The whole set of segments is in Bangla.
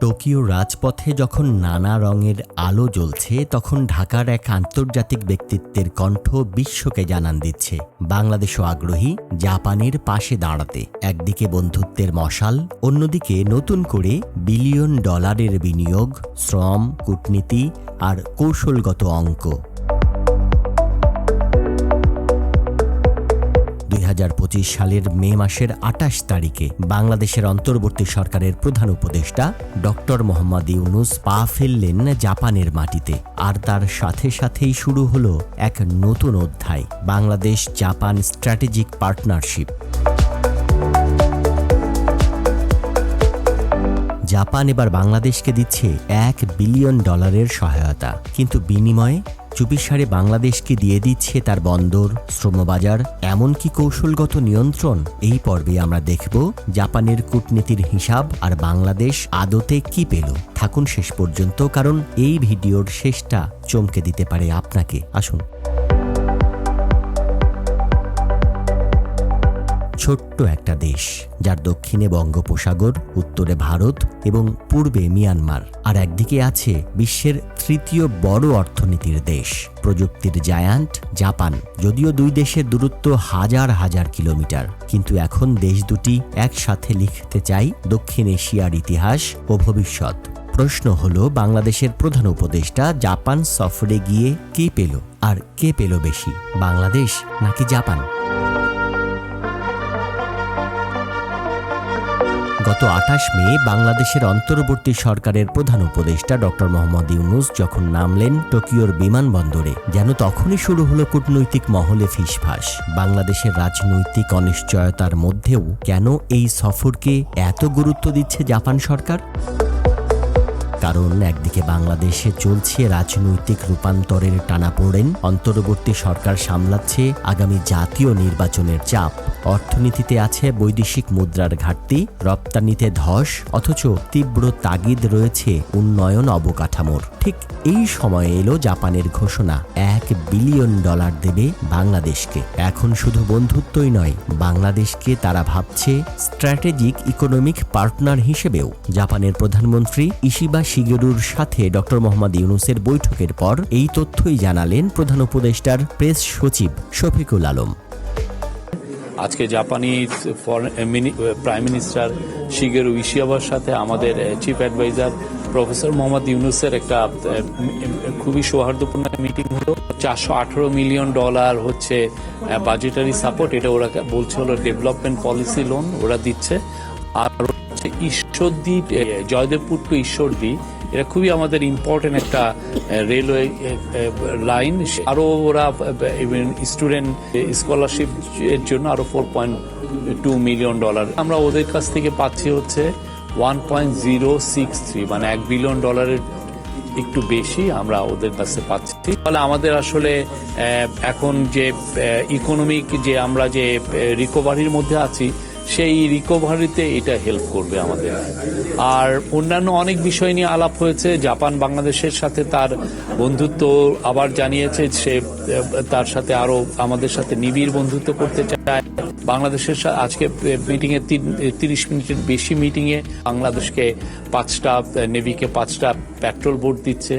টোকিও রাজপথে যখন নানা রঙের আলো জ্বলছে, তখন ঢাকার এক আন্তর্জাতিক ব্যক্তিত্বের কণ্ঠ বিশ্বকে জানান দিচ্ছে। বাংলাদেশও আগ্রহী, জাপানের পাশে দাঁড়াতে। একদিকে বন্ধুত্বের মশাল, অন্যদিকে নতুন করে বিলিয়ন ডলারের বিনিয়োগ, শ্রম, কূটনীতি আর কৌশলগত অঙ্ক। সালের মে মাসের আটাশ তারিখে বাংলাদেশের অন্তর্বর্তী সরকারের প্রধান উপদেষ্টা ডক্টর মোহাম্মদ ইউনুস পা ফেললেন জাপানের মাটিতে। আর তার সাথে সাথেই শুরু হলো এক নতুন অধ্যায়, Bangladesh Japan strategic partnership. Japan এবার বাংলাদেশকে দিচ্ছে এক বিলিয়ন ডলারের সহায়তা, কিন্তু বিনিময়ে চুপিসারে বাংলাদেশকে দিয়ে দিচ্ছে তার বন্দর, শ্রমবাজার, এমনকি কৌশলগত নিয়ন্ত্রণ। এই পর্বে আমরা দেখব জাপানের কূটনীতির হিসাব আর বাংলাদেশ আদতে কি পেল। থাকুন শেষ পর্যন্ত, কারণ এই ভিডিওর শেষটা চমকে দিতে পারে আপনাকে। আসুন। ছোট্ট একটা দেশ, যার দক্ষিণে বঙ্গোপসাগর, উত্তরে ভারত এবং পূর্বে মিয়ানমার। আর একদিকে আছে বিশ্বের তৃতীয় বড় অর্থনীতির দেশ, প্রযুক্তির জায়ান্ট জাপান। যদিও দুই দেশের দূরত্ব হাজার হাজার কিলোমিটার, কিন্তু এখন দেশ দুটি একসাথে লিখতে চাই দক্ষিণ এশিয়ার ইতিহাস ও ভবিষ্যৎ। প্রশ্ন হলো, বাংলাদেশের প্রধান উপদেষ্টা জাপান সফরে গিয়ে কে পেল? আর কে পেল বেশি, বাংলাদেশ নাকি জাপান? গত আঠাশ মে বাংলাদেশের অন্তর্বর্তী সরকারের প্রধান উপদেষ্টা ডক্টর মোহাম্মদ ইউনুস যখন নামলেন টোকিওর বিমানবন্দরে, যেন তখনই শুরু হলো কূটনৈতিক মহলে ফিসফাস। বাংলাদেশের রাজনৈতিক অনিশ্চয়তার মধ্যেও কেন এই সফরকে এত গুরুত্ব দিচ্ছে জাপান সরকার? কারণ একদিকে বাংলাদেশে চলছে রাজনৈতিক রূপান্তরের টানাপোড়েন, অন্তর্বর্তী সরকার সামলাচ্ছে আগামী জাতীয় নির্বাচনের চাপ। অর্থনীতিতে আছে বৈদেশিক মুদ্রার ঘাটতি, রপ্তানিতে ধস, অথচ তীব্র তাগিদ রয়েছে উন্নয়ন অবকাঠামোর। ঠিক এই সময়ে এলো জাপানের ঘোষণা, এক বিলিয়ন ডলার দেবে বাংলাদেশকে। এখন শুধু বন্ধুত্বই নয়, বাংলাদেশকে তারা ভাবছে স্ট্র্যাটেজিক ইকোনমিক পার্টনার হিসেবেও। জাপানের প্রধানমন্ত্রী ইশিবা শিগেরুর সাথে ডক্টর মোহাম্মদ ইউনুসের বৈঠকের পর এই তথ্যই জানালেন প্রধান উপদেষ্টার প্রেস সচিব শফিকুল আলম। আজকে জাপানি প্রাইম মিনিস্টার শিগেরু ইশিয়াবার সাথে আমাদের চিফ অ্যাডভাইজার প্রফেসর মোহাম্মদ ইউনুসের একটা খুবই সৌহার্দ্যপূর্ণ মিটিং হলো। চারশো আঠারো মিলিয়ন ডলার হচ্ছে বাজেটারি সাপোর্ট এটা ওরা বলছে হলো ডেভেলপমেন্ট পলিসি লোন ওরা দিচ্ছে। আর হচ্ছে ঈশ্বরদী জয়দেবপুর টু ঈশ্বরদী এটা খুবই আমাদের ইম্পর্টেন্ট একটা রেলওয়ে লাইন আরও ওরা স্টুডেন্ট স্কলারশিপ এর জন্য আরও four point two million dollar আমরা ওদের কাছ থেকে পাচ্ছি হচ্ছে one point zero six three মানে এক বিলিয়ন ডলারের একটু বেশি আমরা ওদের কাছে পাচ্ছি। ফলে আমাদের আসলে এখন যে ইকোনমিক যে আমরা যে রিকভারির মধ্যে আছি সেই রিকভারিতে এটা হেল্প করবে আমাদের। আর অন্যান্য অনেক বিষয় নিয়ে আলাপ হয়েছে। জাপান বাংলাদেশের সাথে তার বন্ধুত্ব আবার জানিয়েছে সে, তার সাথে আরও আমাদের সাথে নিবিড় বন্ধুত্ব করতে চায়। বাংলাদেশের আজকে মিটিং এ তিরিশ মিনিটের বেশি মিটিং এ বাংলাদেশকে পাঁচটা নেভিকে পাঁচটা পেট্রোল বোট দিচ্ছে।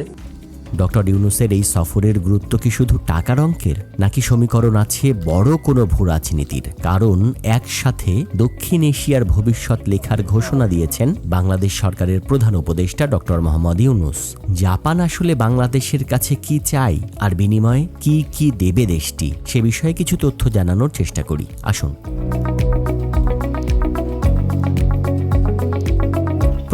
ডক্টর ইউনুসের এই সফরের গুরুত্ব কি শুধু টাকার অঙ্কের, নাকি সমীকরণ আছে বড় কোনো ভূ রাজনীতির? কারণ একসাথে দক্ষিণ এশিয়ার ভবিষ্যৎ লেখার ঘোষণা দিয়েছেন বাংলাদেশ সরকারের প্রধান উপদেষ্টা ডক্টর মোহাম্মদ ইউনুস। জাপান আসলে বাংলাদেশের কাছে কি চাই আর বিনিময়ে কি কি দেবে দেশটি, সে বিষয়ে কিছু তথ্য জানানোর চেষ্টা করি। আসুন।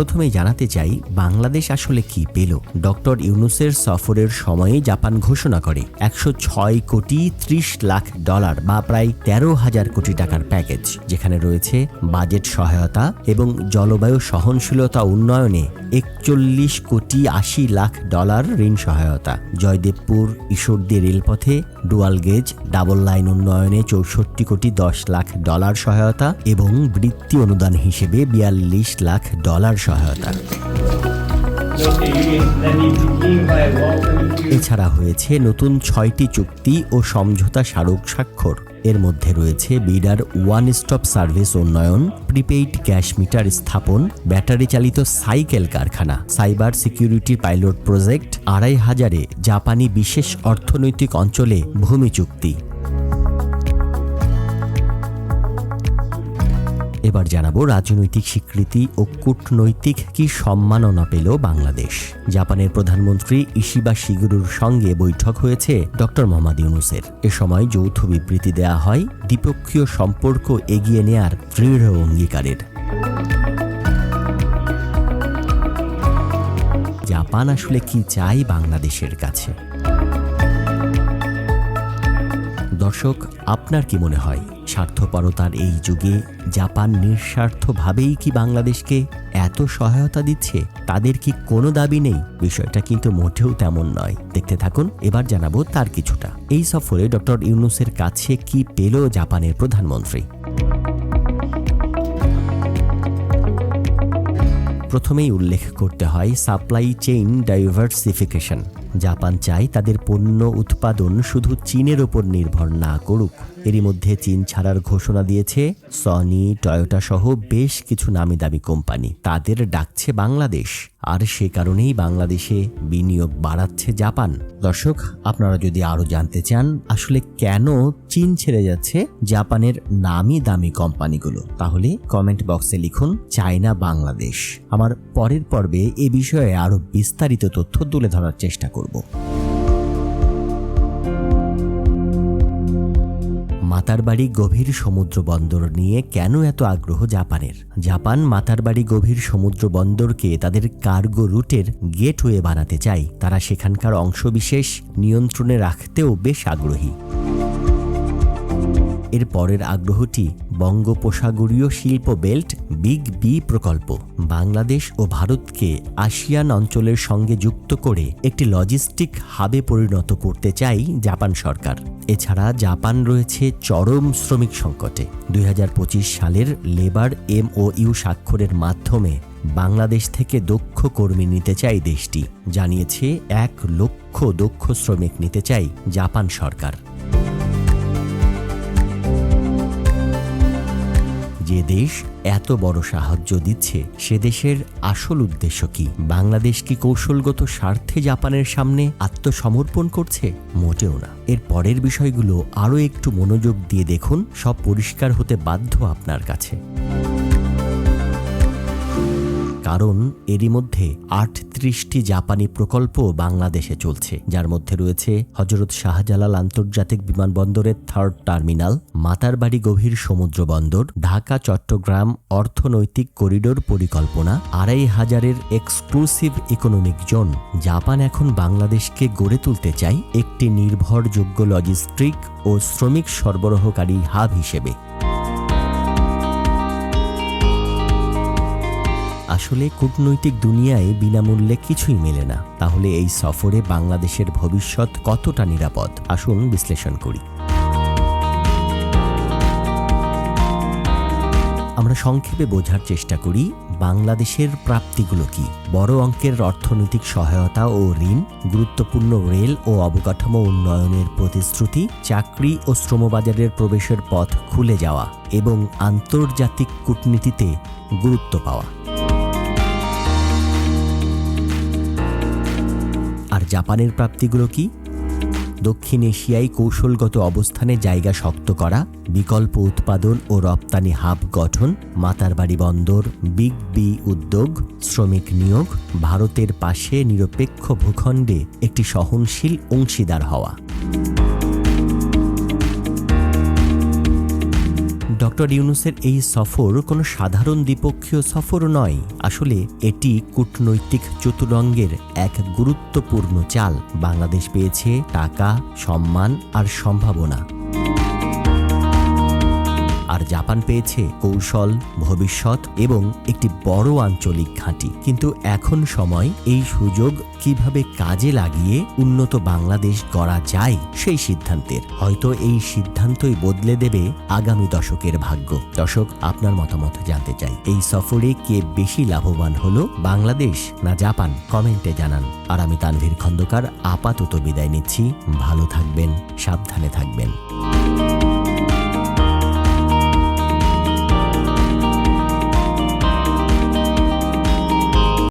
প্রথমেই জানাতে চাই, বাংলাদেশ আসলে কি পেল? ডক্টর ইউনুসের সফরের সময়ে জাপান ঘোষণা করে একশো ছয় কোটি ত্রিশ লাখ ডলার বা প্রায় তেরো হাজার কোটি টাকার প্যাকেজ, যেখানে রয়েছে বাজেট সহায়তা এবং জলবায়ু সহনশীলতা উন্নয়নে একচল্লিশ কোটি আশি লাখ ডলার ঋণ সহায়তা। জয়দেবপুর, ঈশ্বরদী রেলপথে ডুয়াল গেজ, ডাবল লাইন উন্নয়নে চৌষট্টি কোটি দশ লাখ ডলার সহায়তা এবং বৃত্তি অনুদান হিসেবে বিয়াল্লিশ লাখ ডলার সহায়তা। এছাড়া হয়েছে নতুন ছয়টি চুক্তি ও সমঝোতা স্মারক স্বাক্ষর। এর মধ্যে রয়েছে বিডার ওয়ান স্টপ সার্ভিস উন্নয়ন, প্রিপেইড গ্যাস মিটার স্থাপন, ব্যাটারি চালিত সাইকেল কারখানা, সাইবার সিকিউরিটি পাইলট প্রজেক্ট, আড়াই হাজারে জাপানি বিশেষ অর্থনৈতিক অঞ্চলে ভূমি চুক্তি। এবার জানাব রাজনৈতিক স্বীকৃতি ও কূটনৈতিক কি সম্মাননা পেল বাংলাদেশ। জাপানের প্রধানমন্ত্রী ইশিবা শিগুরুর সঙ্গে বৈঠক হয়েছে ডক্টর মোহাম্মদ ইউনুসের। এ সময় যৌথ বিবৃতি দেয়া হয়, দ্বিপক্ষীয় সম্পর্ক এগিয়ে নেয়ার দৃঢ় অঙ্গীকারের। জাপান আসলে কি চাই বাংলাদেশের কাছে? দর্শক, আপনার কি মনে হয়, স্বার্থপরতার এই যুগে জাপান নিঃস্বার্থভাবেই কি বাংলাদেশকে এত সহায়তা দিচ্ছে? তাদের কি কোনো দাবি নেই? বিষয়টা কিন্তু মোটেও তেমন নয়। দেখতে থাকুন, এবার জানাব তার কিছুটা। এই সফরে ডক্টর ইউনুসের কাছে কি পেল জাপানের প্রধানমন্ত্রী? প্রথমেই উল্লেখ করতে হয় সাপ্লাই চেইন ডাইভার্সিফিকেশন। জাপান চাই তাদের পণ্য উৎপাদন শুধু চীনের ওপর নির্ভর না করুক। এরই মধ্যে চীন ছাড়ার ঘোষণা দিয়েছে, সনি, টয়োটা সহ বেশ কিছু নামি দামি কোম্পানি। তাদের ডাকছে বাংলাদেশ। আর সে কারণেই বাংলাদেশে বিনিয়োগ বাড়াচ্ছে জাপান। দর্শক, আপনারা যদি আরও জানতে চান, আসলে কেন চীন ছেড়ে যাচ্ছে জাপানের নামি দামি কোম্পানিগুলো, তাহলে কমেন্ট বক্সে লিখুন, চায়না বাংলাদেশ। আমার পরের পর্বে এ বিষয়ে আরও বিস্তারিত তথ্য তুলে ধরার চেষ্টা করব। মাতারবাড়ি গভীর সমুদ্র বন্দর নিয়ে কেন এত আগ্রহ জাপানের? জাপান মাতারবাড়ি গভীর সমুদ্র বন্দরকে তাদের কার্গো রুটের গেটওয়ে বানাতে চায়। তারা সেখানকার অংশবিশেষ নিয়ন্ত্রণে রাখতেও বেশ আগ্রহী। এর পরের আগ্রহটি বঙ্গোপসাগরীয় শিল্প বেল্ট বিগ বি প্রকল্প। বাংলাদেশ ও ভারতকে আসিয়ান অঞ্চলের সঙ্গে যুক্ত করে একটি লজিস্টিক হাবে পরিণত করতে চাই জাপান সরকার। এছাড়া জাপান রয়েছে চরম শ্রমিক সংকটে। দুই হাজার পঁচিশ সালের লেবার এম ও ইউ স্বাক্ষরের মাধ্যমে বাংলাদেশ থেকে দক্ষ কর্মী নিতে চাই দেশটি, জানিয়েছে এক লক্ষ দক্ষ শ্রমিক নিতে চাই জাপান সরকার। যে দেশ এত বড় সাহায্য দিচ্ছে, সে দেশের আসল উদ্দেশ্য কি? বাংলাদেশ কি কৌশলগত স্বার্থে জাপানের সামনে আত্মসমর্পণ করছে? মোটেও না। এর পরের বিষয়গুলো আরও একটু মনোযোগ দিয়ে দেখুন, সব পরিষ্কার হতে বাধ্য আপনার কাছে। কারণ এরই মধ্যে আটত্রিশটি জাপানি প্রকল্প বাংলাদেশে চলছে। যার মধ্যে রয়েছে হজরত শাহজালাল আন্তর্জাতিক বিমানবন্দরের থার্ড টার্মিনাল, মাতারবাড়ি গভীর সমুদ্র বন্দর, ঢাকা, চট্টগ্রাম অর্থনৈতিক করিডোর পরিকল্পনা, আড়াই হাজারের এক্সক্লুসিভ ইকোনমিক জোন। জাপান এখন বাংলাদেশকে গড়ে তুলতে চায় একটি নির্ভরযোগ্য লজিস্টিক ও শ্রমিক সরবরাহকারী হাব হিসেবে। আসলে কূটনৈতিক দুনিয়ায় বিনামূল্যে কিছুই মেলে না। তাহলে এই সফরে বাংলাদেশের ভবিষ্যৎ কতটা নিরাপদ? আসুন বিশ্লেষণ করি। আমরা সংক্ষেপে বোঝার চেষ্টা করি, বাংলাদেশের প্রাপ্তিগুলো কি? বড় অঙ্কের অর্থনৈতিক সহায়তা ও ঋণ, গুরুত্বপূর্ণ রেল ও অবকাঠামো উন্নয়নের প্রতিশ্রুতি, চাকরি ও শ্রমবাজারের প্রবেশের পথ খুলে যাওয়া এবং আন্তর্জাতিক কূটনীতিতে গুরুত্ব পাওয়া। জাপানের প্রাপ্তিগুলো কি? দক্ষিণ এশিয়ায় কৌশলগত অবস্থানে জায়গা শক্ত করা, বিকল্প উৎপাদন ও রপ্তানি হাব গঠন মাতারবাড়ি বন্দর, বিগ বি উদ্যোগ, শ্রমিক নিয়োগ, ভারতের পাশে নিরপেক্ষ ভূখণ্ডে একটি সহনশীল অংশীদার হওয়া। ডক্টর ইউনুসের এই সফর কোনো সাধারণ দ্বিপক্ষীয় সফর নয়। আসলে এটি কূটনৈতিক চতুরঙ্গের এক গুরুত্বপূর্ণ চাল। বাংলাদেশ পেয়েছে টাকা, সম্মান আর সম্ভাবনা। জাপান পেয়েছে কৌশল, ভবিষ্যৎ এবং একটি বড় আঞ্চলিক ঘাঁটি। কিন্তু এখন সময় এই সুযোগ কীভাবে কাজে লাগিয়ে উন্নত বাংলাদেশ গড়া যায় সেই সিদ্ধান্তের। হয়তো এই সিদ্ধান্তই বদলে দেবে আগামী দশকের ভাগ্য। দশক আপনার মতামত জানতে চাই। এই সফরে কে বেশি লাভবান হলো, বাংলাদেশ না জাপান? কমেন্টে জানান। আর আমি তানভীর খন্দকার আপাতত বিদায় নিচ্ছি। ভালো থাকবেন, সাবধানে থাকবেন।